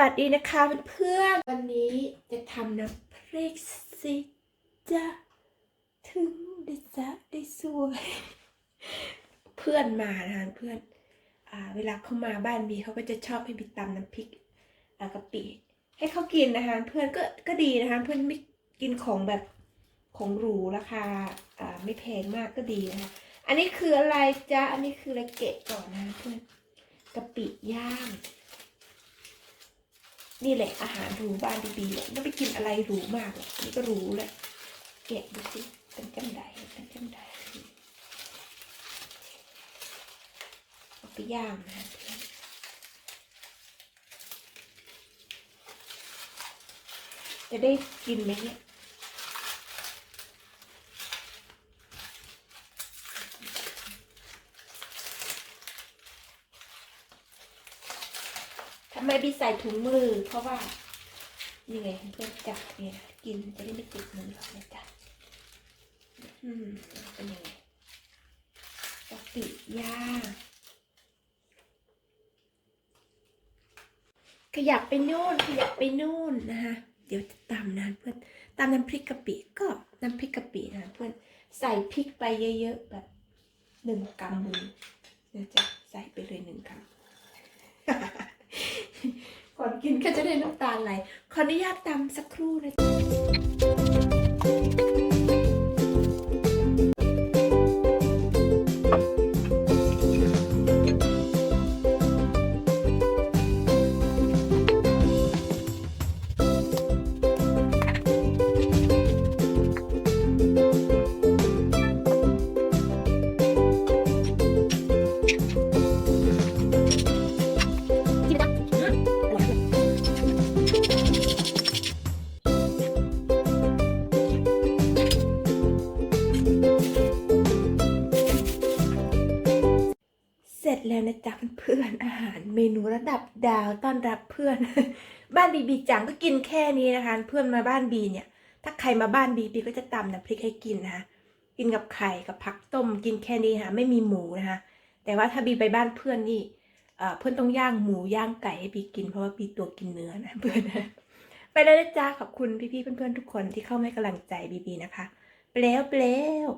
วัสดีนะคะเพื่อนๆวันนี้จะทำน้ำพริกสิจะถึงได้จะได้สวยเพื่อนมานะคะเพื่อนอ่าเวลาเขามาบ้านบีเขาก็จะชอบให้บีตำน้ำพริกกะปิให้เขากินนะคะเพื่อนก็ก็ดีนะคะเพื่อนไม่กินของแบบของหรูราคาอ่าไม่แพงมากก็ดีนะคะอันนี้คืออะไรจ๊ะอันนี้คืออะไรเกะก่อนนะเพื่อนกะปิย่าง นี่แหละอาหารหรูบ้านดีๆแหละไม่ไปกินอะไรหรูมากหรอกนี่ก็หรูแหละแกะดูสิเป็นจังไดเป็นจังไดเอาไปย่างนะเพื่อนจะได้กินไหมเนี่ย ไมพี่ใส่ถุงมือ เพราะว่านี่ไงเพื่อนจับเนี่ยกินจะได้ไม่ติดมือหรอกนะจ๊ะอืมเป็นยังไงกะปิย่างขยับไปนู่นขยับไปนู่นนะคะเดี๋ยวจะตำนะเพื่อนตำน้ำพริกกะปิก็น้ำพริกกะปินะเพื่อนใส่พริกไปเยอะๆแบบหนึ่งกำมือนะจ๊ะใส่ไปเลยหนึ่งกำ อนกินก็จะได้น้ำตาไหลขออนุญาตตำสักครู่นะ แล้วนะจ๊ะเพื่อนอาหารเมนูระดับดาวต้อนรับเพื่อน บ้านบีบีจังก็กินแค่นี้นะคะ เพื่อนมาบ้านบีเนี่ย ถ้าใครมาบ้านบีบีก็จะตำน้ำพริกให้กินนะคะกินกับไข่กับผักต้มกินแค่นี้ค่ะไม่มีหมูนะคะแต่ว่าถ้าบีไปบ้านเพื่อนนี่เพื่อนต้องย่างหมูย่างไก่ให้บีกินเพราะว่าบีตัวกินเนื้อนะเพื่อนนะไปแล้วนะจ๊ะขอบคุณพี่ๆเพื่อนๆทุกคนที่เข้ามาให้กำลังใจบีบีนะคะไปลวไปแล้ว